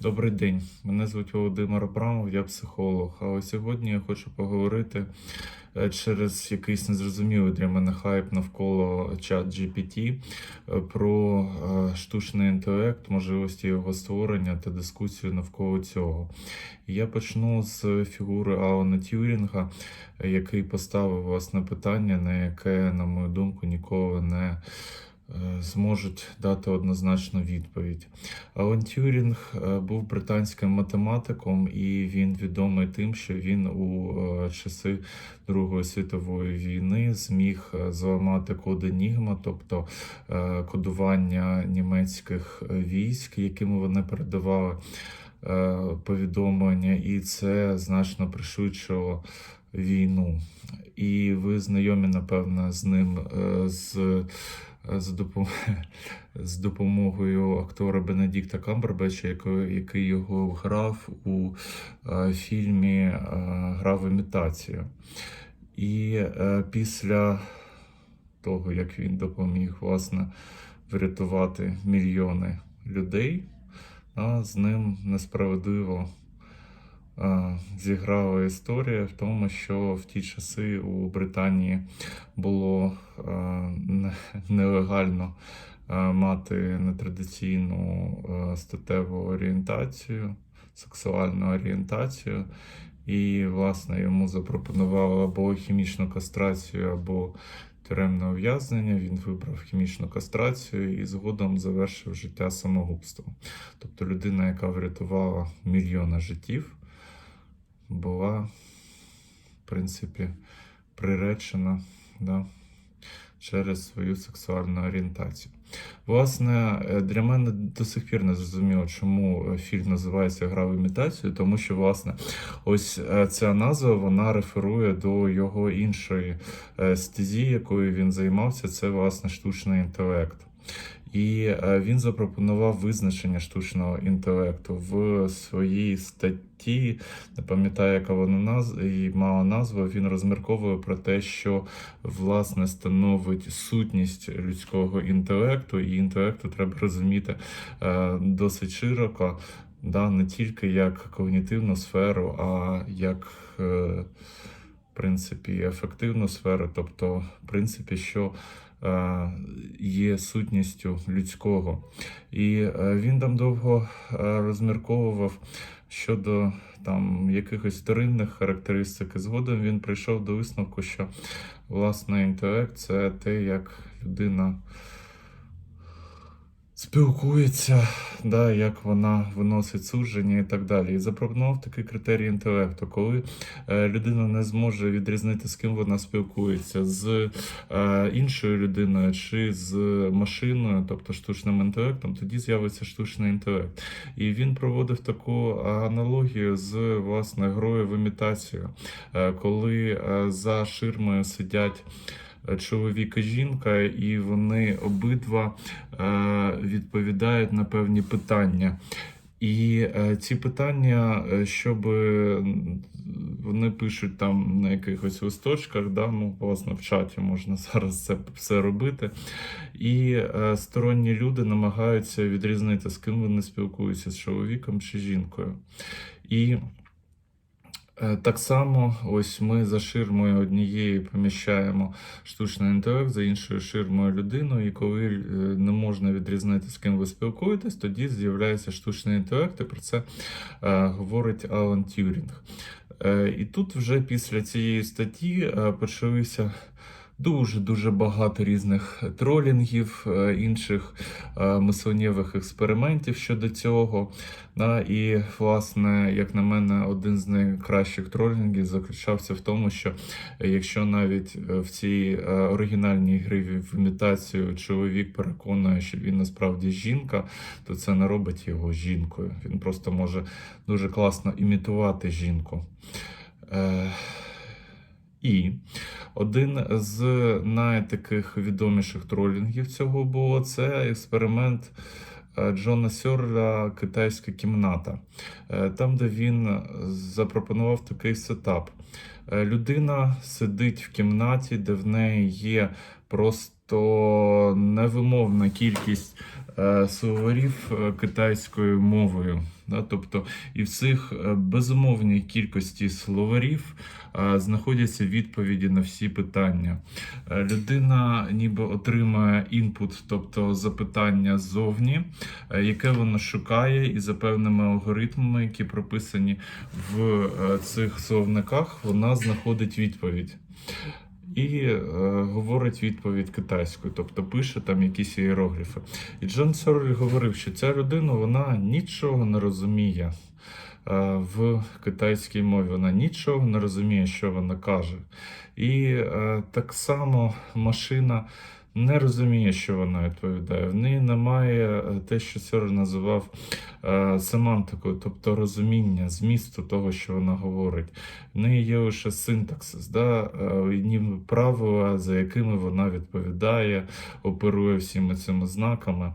Добрий день, мене звуть Володимир Абрамов, я психолог. А сьогодні я хочу поговорити е, через якийсь незрозумілий для мене хайп навколо чат GPT е, про е, штучний інтелект, можливості його створення та дискусію навколо цього. Я почну з фігури Алана Тюрінга, який поставив власне питання, на яке, на мою думку, ніколи не зможуть дати однозначну відповідь. Алан Тюрінг е, був британським математиком, і він відомий тим, що він у е, часи Другої світової війни зміг е, зламати код Енігма, тобто е, кодування німецьких е, військ, якими вони передавали е, повідомлення, і це значно пришвидшило війну. І ви знайомі, напевно, з ним е, з. З, допом... з допомогою актора Бенедікта Камбербеча, який, його грав у е, фільмі е, Гра в імітацію. І е, після того, як він допоміг власне врятувати мільйони людей, з ним несправедливо зіграла історія в тому, що в ті часи у Британії було е, нелегально е, мати нетрадиційну е, статеву орієнтацію, сексуальну орієнтацію. І, власне, йому запропонували або хімічну кастрацію, або тюремне ув'язнення. Він вибрав хімічну кастрацію і згодом завершив життя самогубством. Тобто людина, яка врятувала мільйони життів, була, в принципі, приречена да, через свою сексуальну орієнтацію. Власне, е, для мене до сих пір не зрозуміло, чому е, фільм називається Гра в імітацію, тому що, власне, ось е, ця назва вона реферує до його іншої стезі, якою він займався, це власне штучний інтелект. І він запропонував визначення штучного інтелекту в своїй статті, не пам'ятаю, яка вона наз... і мала назву. Він розмірковує про те, що власне становить сутність людського інтелекту, і інтелекту треба розуміти е, досить широко, да, не тільки як когнітивну сферу, а як. Е, в принципі, ефективну сферу, тобто, в принципі, що е, є сутністю людського. І він там довго розмірковував щодо там якихось вторинних характеристик. І згодом він прийшов до висновку, що власне інтелект це те, як людина спілкується, да, як вона виносить судження і так далі. І запропонував такий критерій інтелекту, коли е, людина не зможе відрізнити, з ким вона спілкується, з е, іншою людиною чи з машиною, тобто штучним інтелектом, тоді з'явиться штучний інтелект. І він проводив таку аналогію з власне грою в імітацію, е, коли за ширмою сидять. Чоловік і жінка, і вони обидва е, відповідають на певні питання. І е, ці питання, е, щоб вони пишуть там на якихось листочках, да, ну, власне, в чаті можна зараз це все робити. І сторонні люди намагаються відрізнити, з ким вони спілкуються, з чоловіком чи жінкою. І Так само, ось ми за ширмою однієї поміщаємо штучний інтелект, за іншою ширмою людину, і коли е, не можна відрізнити, з ким ви спілкуєтесь, тоді з'являється штучний інтелект, і про це е, говорить Алан Тюрінг. Е, і тут вже після цієї статті е, почалися. Дуже дуже багато різних тролінгів, е, інших е, мисленнєвих експериментів щодо цього. І, власне, як на мене, один з найкращих тролінгів заключався в тому, що е, якщо навіть в цій оригінальній грі в імітацію чоловік переконує, що він насправді жінка, то це не робить його жінкою. Він просто може дуже класно імітувати жінку. Е, і один з найтаких відоміших тролінгів цього було це експеримент е, Джона Сьорля Китайська кімната, Е, там, де він запропонував такий сетап. Е, Людина сидить в кімнаті, де в неї є просто тобто невимовна кількість е, словарів е, китайською мовою. Тобто, і в цих е, безумовній кількості словарів знаходяться відповіді на всі питання. Людина ніби отримує інпут, тобто запитання ззовні, яке вона шукає, і за певними алгоритмами, які прописані в цих словниках, вона знаходить відповідь. І е, говорить відповідь китайською, тобто пише там якісь ієрогліфи. І Джон Сороль говорив, що ця людина вона нічого не розуміє е, в китайській мові. Вона нічого не розуміє, що вона каже. І е, так само машина не розуміє, що вона відповідає. В неї немає е, те, що Сорель називав е, семантикою, тобто розуміння змісту того, що вона говорить. В неї є лише синтаксис, да? е, ніби правила, за якими вона відповідає, оперує всіми цими знаками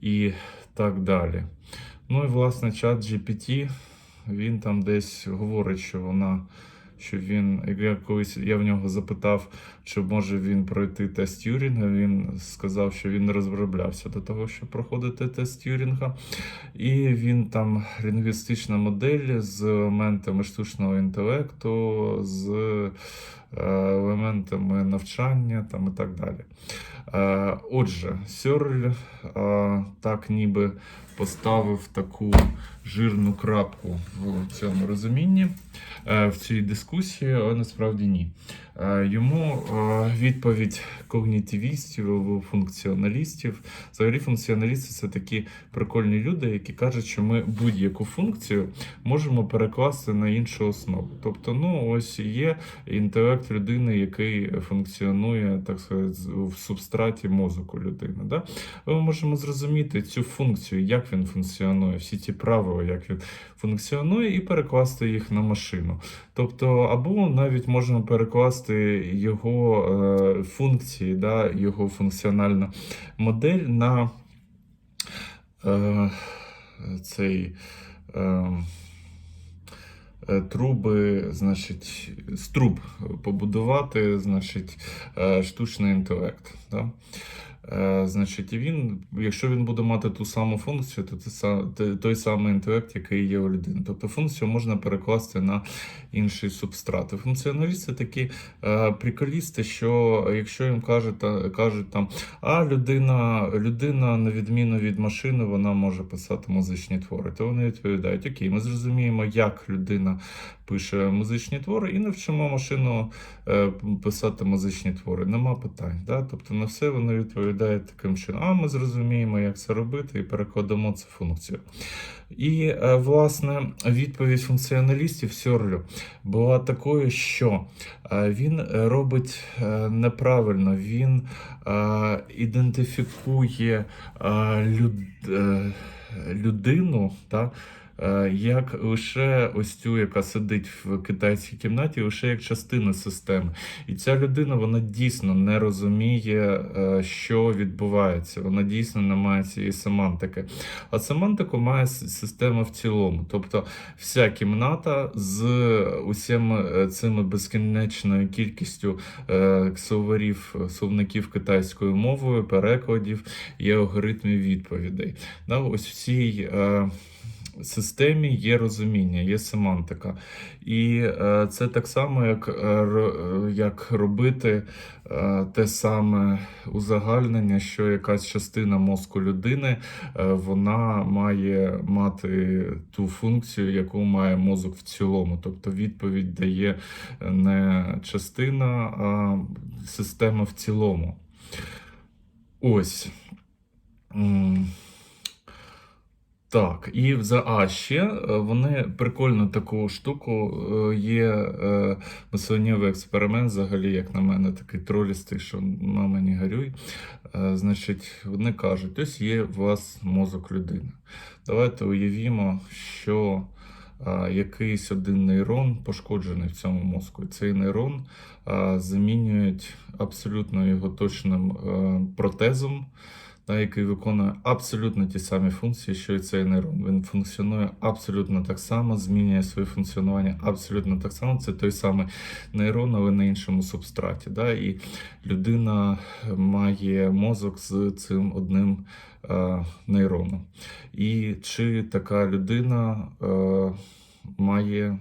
і так далі. Ну і власне чат GPT, він там десь говорить, що вона. Що він, я колись я в нього запитав, чи може він пройти тест Тюрінга. Він сказав, що він не розроблявся до того, щоб проходити тест Тюрінга. І він там лінгвістична модель з елементами штучного інтелекту, з елементами навчання там і так далі. Е, Отже, Сьорль е, так ніби поставив таку жирну крапку в цьому розумінні, е, в цій дискусії, але насправді ні. Е, Йому е, відповідь когнітивістів або функціоналістів. Взагалі, функціоналісти це такі прикольні люди, які кажуть, що ми будь-яку функцію можемо перекласти на іншу основу. Тобто, ну ось є інтелект людини, який функціонує, так сказати, в субстраті мозку людини. Да? Ми можемо зрозуміти цю функцію, як він функціонує, всі ті правила, як він функціонує, і перекласти їх на машину. Тобто, або навіть можна перекласти його е, функції, да, його функціональну модель на е, цей. Е, Труби, значить, з труб побудувати, значить, е, штучний інтелект. Да? Е, Значить, він, якщо він буде мати ту саму функцію, то той самий інтелект, який є у людини. Тобто функцію можна перекласти на інший субстрат. Функціоналісти такі е, приколісти, що якщо їм кажуть, кажуть там, а людина, людина, на відміну від машини, вона може писати музичні твори, то вони відповідають: Окей, ми зрозуміємо, як людина пише музичні твори, і навчимо машину е, писати музичні твори. Нема питань. Да? Тобто на все вони відповідають таким чином. А ми зрозуміємо, як це робити, і перекладемо цю функцію. І е, власне відповідь функціоналістів Сьорлю була такою, що е, він робить е, неправильно, він ідентифікує люд, людину. Та, як лише ось цю, яка сидить в китайській кімнаті, лише як частина системи. І ця людина вона дійсно не розуміє, е, що відбувається. Вона дійсно не має цієї семантики. А семантику має система в цілому. Тобто вся кімната з усіма е, цими безкінечною кількістю е, словарів, словників китайською мовою, перекладів і алгоритмів відповідей. Ось в цій е, системі є розуміння, є семантика. І е, це так само, як, е, е, як робити те саме узагальнення, що якась частина мозку людини вона має мати ту функцію, яку має мозок в цілому. Тобто відповідь дає не частина, а система в цілому. Ось. Так, і за а ще е, вони прикольну таку штуку е, є е, мисленнєвий експеримент, взагалі, як на мене, такий тролістий, що мама не горюй. Значить, вони кажуть, ось є у вас мозок людини. Давайте уявімо, що якийсь один нейрон пошкоджений в цьому мозку. Цей нейрон замінюють абсолютно його точним протезом. Який виконує абсолютно ті самі функції, що і цей нейрон. Він функціонує абсолютно так само, змінює своє функціонування абсолютно так само. Це той самий нейрон, але на іншому субстраті. Да? І людина має мозок з цим одним е, нейроном. І чи така людина. Е, Має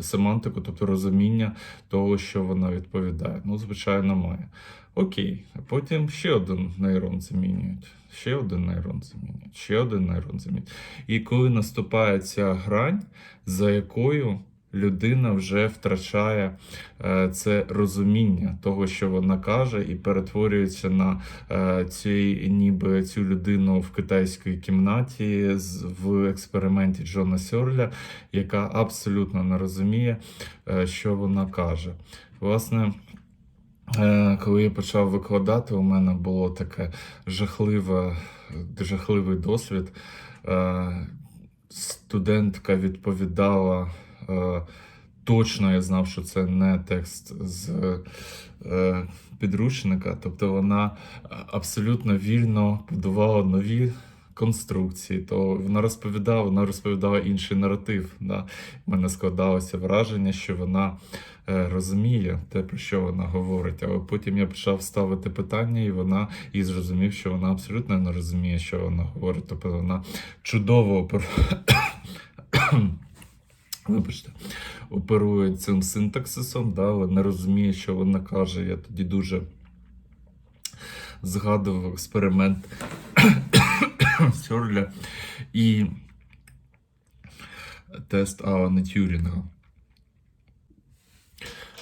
семантику, тобто розуміння того, що вона відповідає. Ну, звичайно, має. Окей, а потім ще один нейрон замінюють, ще один нейрон замінюють, ще один нейрон замінюють. І коли наступає ця грань, за якою людина вже втрачає е, це розуміння того, що вона каже, і перетворюється на е, цій, ніби цю людину в китайській кімнаті з, в експерименті Джона Сьорля, яка абсолютно не розуміє, е, що вона каже. Власне. Коли я почав викладати, у мене було таке жахливе, жахливий досвід. Студентка відповідала точно, я знав, що це не текст з е, підручника. Тобто вона абсолютно вільно будувала нові конструкції. То вона розповідала, вона розповідала інший наратив. Да. У мене складалося враження, що вона е, розуміє те, про що вона говорить. Але потім я почав ставити питання, і вона і зрозумів, що вона абсолютно не розуміє, що вона говорить. Тобто вона чудово Вибачте, оперує цим синтаксисом, да, не розуміє, що вона каже. Я тоді дуже згадував експеримент Сьорля і тест Алана Тюрінга.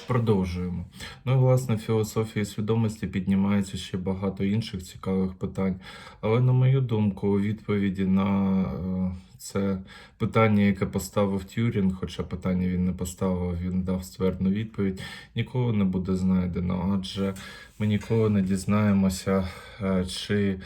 Продовжуємо. Ну і власне в філософії свідомості піднімається ще багато інших цікавих питань. Але на мою думку, у відповіді на е, це питання, яке поставив Тюрінг, хоча питання він не поставив, він дав ствердну відповідь, ніколи не буде знайдено, адже ми ніколи не дізнаємося, е, чи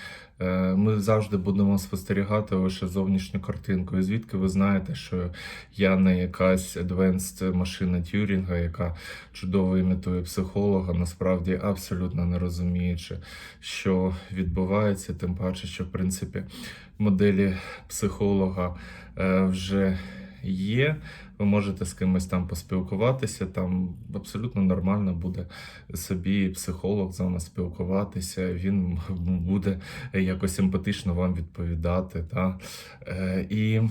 ми завжди будемо спостерігати лише зовнішню картинку. І звідки ви знаєте, що я не якась advanced машина Тюрінга, яка чудово імітує психолога, насправді абсолютно не розуміючи, що відбувається, тим паче, що в принципі моделі психолога е, вже є. Ви можете з кимось там поспілкуватися, там абсолютно нормально буде собі психолог з вами спілкуватися, він буде якось емпатично вам відповідати. Та? Е, І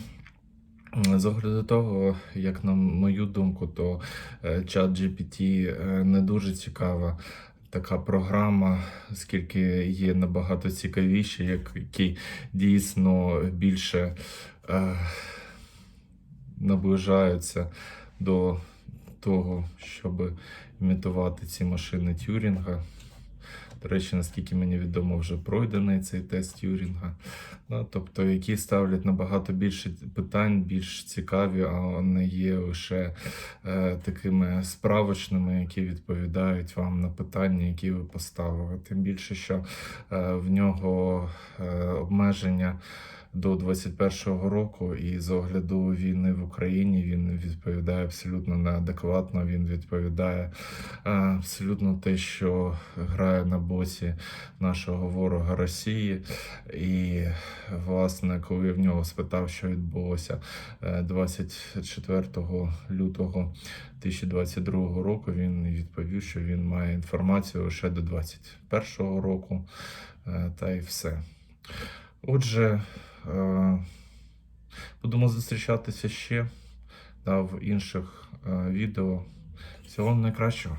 з огляду того, як на мою думку, то е, чат GPT е, не дуже цікава така програма, оскільки є набагато цікавіші, як- які дійсно більше е, наближаються до того, щоб імітувати ці машини Тюрінга. До речі, наскільки мені відомо, вже пройдений цей тест Тюрінга. Ну, тобто, які ставлять набагато більше питань, більш цікаві, а не є лише е, такими справочними, які відповідають вам на питання, які ви поставили. Тим більше, що е, в нього е, обмеження до 21-го року, і з огляду війни в Україні він відповідає абсолютно неадекватно. Він відповідає е, абсолютно те, що грає на боці нашого ворога Росії. І власне, коли я в нього спитав, що відбулося е, 24 лютого 2022 року, він відповів, що він має інформацію лише до 21 року, е, та й все. Отже, е, будемо зустрічатися ще да, в інших е, відео. Всього найкращого.